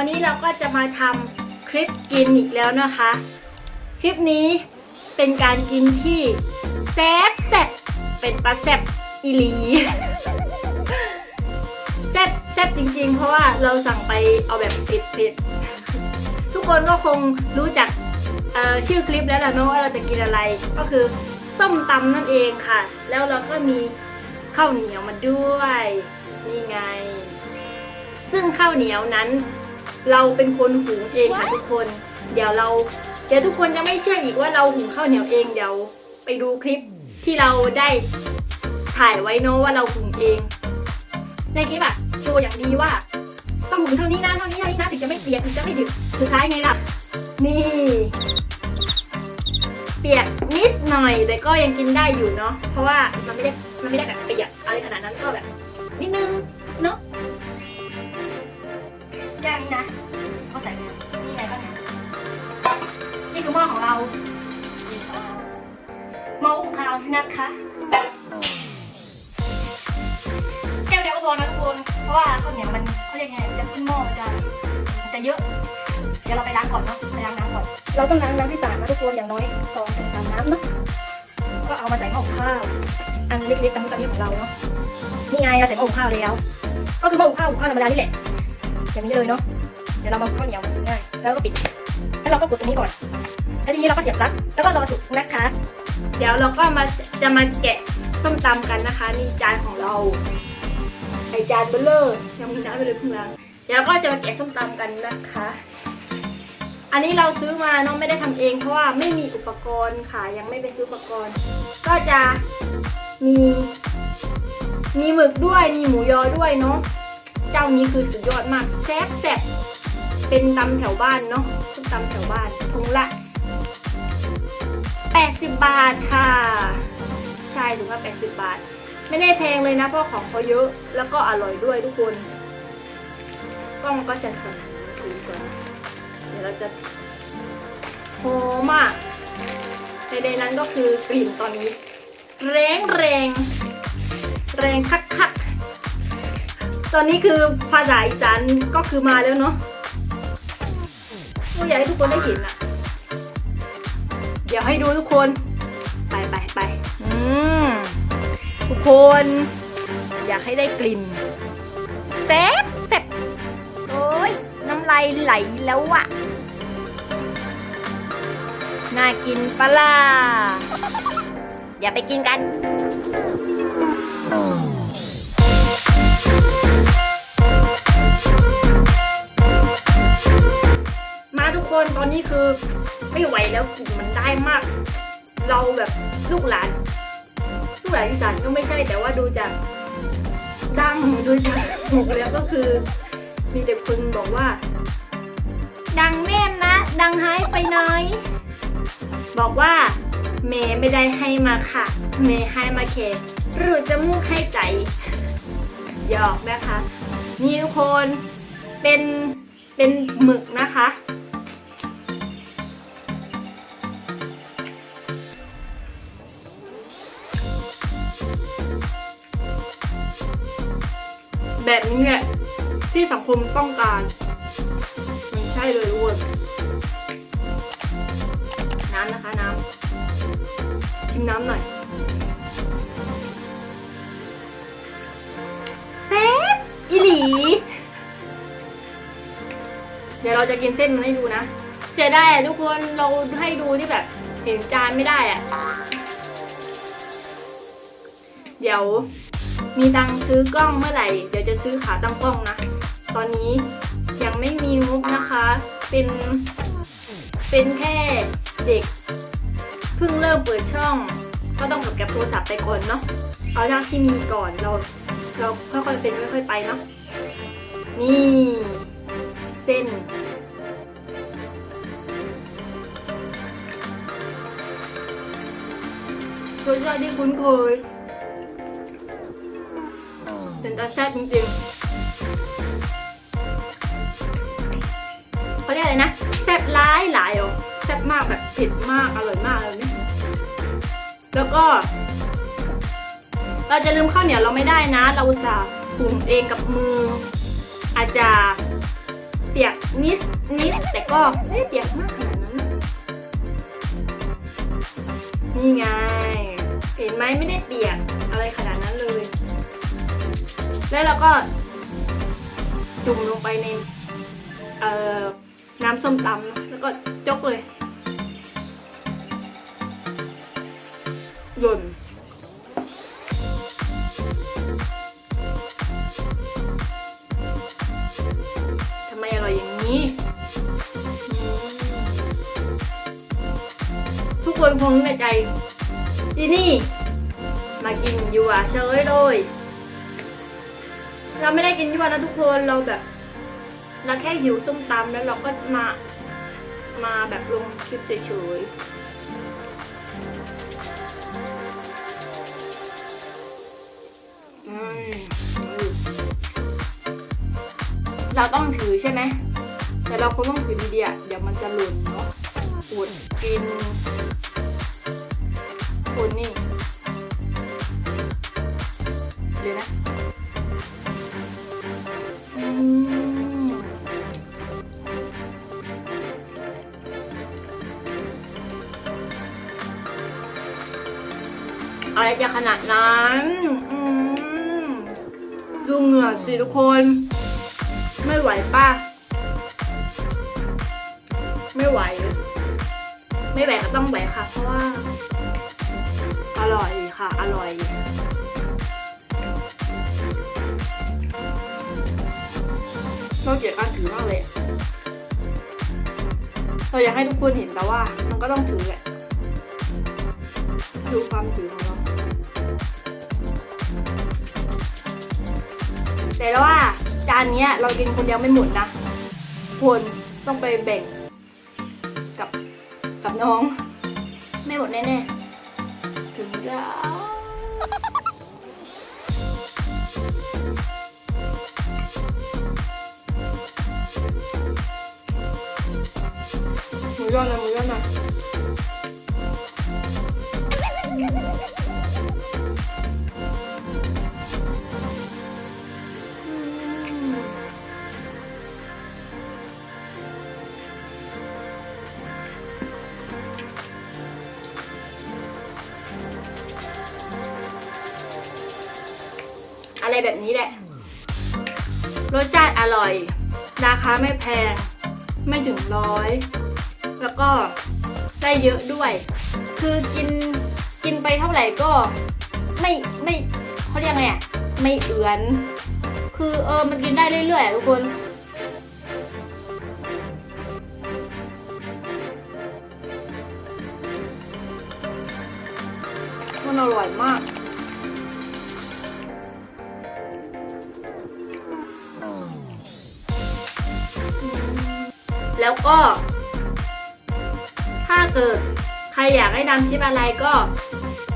ันนี้เราก็จะมาทำคลิปกินอีกแล้วนะคะ คลิปนี้เป็นการกินที่แซ่บแซ่บเป็นปลาแซ่บอีลีแซ่บแซ่บจริงๆ เพราะว่าเราสั่งไปเอาแบบเผ็ดๆทุกคนก็คงรู้จักชื่อคลิปแล้วล่ะเนอะว่าเราจะกินอะไรก็คือส้มตำนั่นเองค่ะ แล้วเราก็มีข้าวเหนียวมาด้วย นี่ไง ซึ่งข้าวเหนียวนั้น เราเป็นคนหุงเองค่ะทุกคน เดี๋ยวเราเดี๋ยวทุกคนจะไม่เชื่ออีกว่าเราหุงข้าวเหนียวเองเดี๋ยวไปดูคลิปที่เราได้ถ่ายไว้เนอะว่าเราหุงเอง ในคลิปอะโชว์อย่างดีว่าต้องหุงเท่านี้นะเท่านี้เท่านี้นะถึงจะไม่เปียกถึงจะไม่ดึกสุดท้ายไงล่ะนี่เปียกนิดหน่อยแต่ก็ยังกินได้อยู่เนาะเพราะว่ามันไม่ได้มันไม่ได้แบบเปียกอะไรขนาดนั้นก็แบบนิดนึง คะแก้วเดียวก็พอนะทุกคน เพราะว่าข้าวเหนียวมันเขาเรียกไง มันจะขึ้นหม้อมันจะมันจะเยอะ เดี๋ยวเราไปล้างก่อนเนาะไปล้างน้ำก่อน เราต้องล้างน้ำให้สะอาดนะทุกคนอย่างน้อยสองถึงสามน้ำเนาะ ก็เอามาใส่หม้อหุงข้าว อันเล็กๆตามตามนี้ของเราเนาะ นี่ไงเราใส่หม้อหุงข้าวแล้ว ก็คือหม้อหุงข้าวหุงข้าวธรรมดานี่แหละ อย่างนี้เลยเนาะ เดี๋ยวเรามาข้าวเหนียวมันสุกง่าย แล้วก็ปิด แล้วเราก็กดตรงนี้ก่อน แล้วทีนี้เราก็เสียบปลั๊กแล้วก็รอสุกนะคะ เดี๋ยวเราก็มาจะมาแกะส้มตำกันนะคะนี่จานของเราไอจานเบลเลอร์ยังมีน้ำไปเลยเพิ่งล้างเดี๋ยวก็จะมาแกะส้มตำกันนะคะ อันนี้เราซื้อมาเนาะไม่ได้ทำเอง เพราะว่าไม่มีอุปกรณ์ค่ะ ยังไม่ไปซื้ออุปกรณ์ ก็จะมี มีหมึกด้วยมีหมูยอด้วยเนาะเจ้านี้คือสุดยอดมากแซ่บแซ่บ เป็นตำแถวบ้านเนาะทุกตำแถวบ้านถุงละ 80 บาทค่ะ ใช่ถุงละ80 บาท ไม่ได้แพงเลยนะเพราะของเขาเยอะแล้วก็อร่อยด้วยทุกคน กล้องก็จะสั่นๆคุยก่อนเดี๋ยวเราจะหอมมากในในนั้นก็คือกลิ่นตอนนี้ แรงแรงแรงคักคักตอนนี้คือภาษาอีสานก็คือมาแล้วเนาะ ก็อยากให้ทุกคนได้เห็นอะเดี๋ยวให้ดูทุกคน ไปไปไปอืมทุกคน อยากให้ได้กลิ่นแซ่บแซ่บโอ้ยน้ำลายไหลแล้วอะน่ากินปะล่ะอย่าไปกินกัน คนตอนนี้คือไม่ไหวแล้วกลิ่นมันได้มาก เราแบบลูกหลาน ลูกหลานที่สันก็ไม่ใช่แต่ว่าดูจากดังดูจากหมูแล้วก็คือ มีแต่คนบอกว่า ดังแม่นนะ ดังหายไปไหนบอกว่าเมย์ไม่ได้ให้มาค่ะ เมย์ให้มาแค่รูดจมูกให้ใจหยอกนะคะ นี่ทุกคนเป็นเป็นหมึกนะคะ แบบนี้แหละที่สังคมต้องการมันใช่เลยอ้วนน้ำนะคะน้ำชิมน้ำหน่อยเซฟอีหลี เดี๋ยวเราจะกินเส้นมันให้ดูนะ เสียดายอะทุกคนเราให้ดูที่แบบเห็นจานไม่ได้อะเดี๋ยว มีตังซื้อกล้องเมื่อไหร่ เดี๋ยวจะซื้อขาตั้งกล้องนะ ตอนนี้ยังไม่มีงบนะคะ เป็น เป็นแค่เด็ก เพิ่งเริ่มเปิดช่อง ก็ต้องกับแกับโทรศัพท์ไปก่อนเนาะ เอาเท่าที่มีก่อนเรา เราค่อยๆเป็นค่อยๆไปเนาะ นี่ เส้นรสชาติที่คุ้นเคย เป็นตาแซ่บจริงๆเขาเรียกอะไรนะแซ่บร้ายหลายเหรอแซ่บมากแบบเผ็ดมากอร่อยมากเลยนี่แล้วก็ เราจะลืมข้าวเหนียวเราไม่ได้นะ เราอุตส่าห์ปรุงเองกับมือ อาจจะเปียกนิดนิดแต่ก็ไม่ได้เปียกมากขนาดนั้น นี่ไง เห็นไหมไม่ได้เปียกอะไรขนาดนั้นเลย แล้วเราก็จุ่มลงไปในเอ่อน้ำส้มตำแล้วก็จกเลยหล่นทำไมอร่อยอย่างนี้ ทุกคนคงในใจอีนี่ มากินยัวเฉยเลย เราไม่ได้กินยัวนนะทุกคนเราแบบเราแค่หิวส้มตำแล้วเราก็มามาแบบลงคลิปเฉยๆเราต้องถือใช่ไหม แต่เราคงต้องถือดีๆอะเดี๋ยวมันจะหล่นเนาะปวดกินปวดนี่เดี๋ยนะ อะไรจะขนาดนั้นดูเหงื่อสิทุกคน ไม่ไหวป่ะไม่ไหว ไม่ไหวก็ต้องไหวค่ะ เพราะว่า อร่อยค่ะ อร่อยเราเกลียดการถือมากเลยเราอยากให้ทุกคนเห็นแต่ว่า มันก็ต้องถือแหละ ดูความถือของเรา แต่ว่าจานเนี้ยเรากินคนเดียวไม่หมดนะคนต้องไปแบ่งกับกับน้อง ไม่หมดแน่ๆ ถึงแล้วหมูยอนะหมูยอนะอะ แบบนี้แหละ รสชาติอร่อย ราคาไม่แพง ไม่ถึงร้อย แล้วก็ได้เยอะด้วย คือกินกินไปเท่าไหร่ก็ไม่ไม่เขาเรียกไงอะไม่เอือน คือเออมันกินได้เรื่อยๆทุกคนมันอร่อยมาก แล้วก็ ถ้าเกิดใครอยากให้ทำคลิปอะไรก็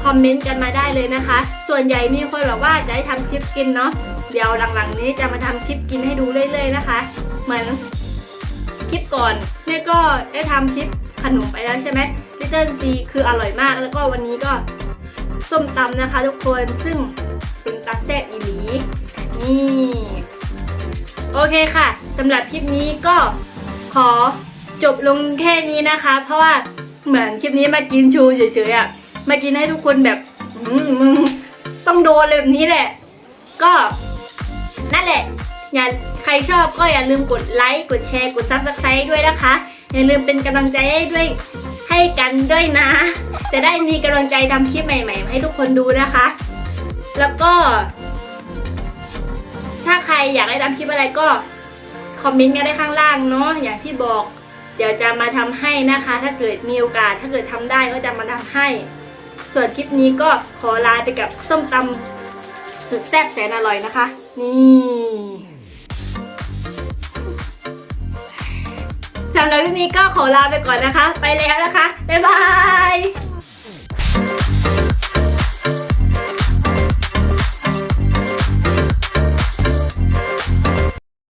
คอมเมนต์กันมาได้เลยนะคะ ส่วนใหญ่มีคนบอกว่าจะให้ทำคลิปกินเนาะ เดี๋ยวหลังๆนี้จะมาทำคลิปกินให้ดูเรื่อยๆนะคะ เหมือนคลิปก่อนเนี่ยก็ได้ทำคลิปขนมไปแล้วใช่ไหม Little C คืออร่อยมาก แล้วก็วันนี้ก็ส้มตำนะคะทุกคน ซึ่งเป็นตาแซ่บอีหลี นี่ โอเคค่ะสำหรับคลิปนี้ก็ ขอจบลงแค่นี้นะคะ เพราะว่าเหมือนคลิปนี้มากินชูเฉยๆอะมากินให้ทุกคนแบบมึงต้องโดนเลยแบบนี้แหละ ก็นั่นแหละ อย่าใครชอบก็อย่าลืมกดไลค์กดแชร์กด subscribe ด้วยนะคะ อย่าลืมเป็นกำลังใจให้ด้วยให้กันด้วยนะ จะได้มีกำลังใจทำคลิปใหม่ๆ ให้ทุกคนดูนะคะ แล้วก็ ถ้าใครอยากให้ทำคลิปอะไรก็ คอมเมนต์กันได้ข้างล่างเนาะอย่างที่บอก เดี๋ยวจะมาทำให้นะคะ ถ้าเกิดมีโอกาสถ้าเกิดทำได้ก็จะมาทำให้ ส่วนคลิปนี้ก็ขอลาไปกับส้มตำสุดแซ่บแสนอร่อยนะคะ นี่สำหรับคลิปนี้ก็ขอลาไปก่อนนะคะ ไปแล้วนะคะบ๊ายบาย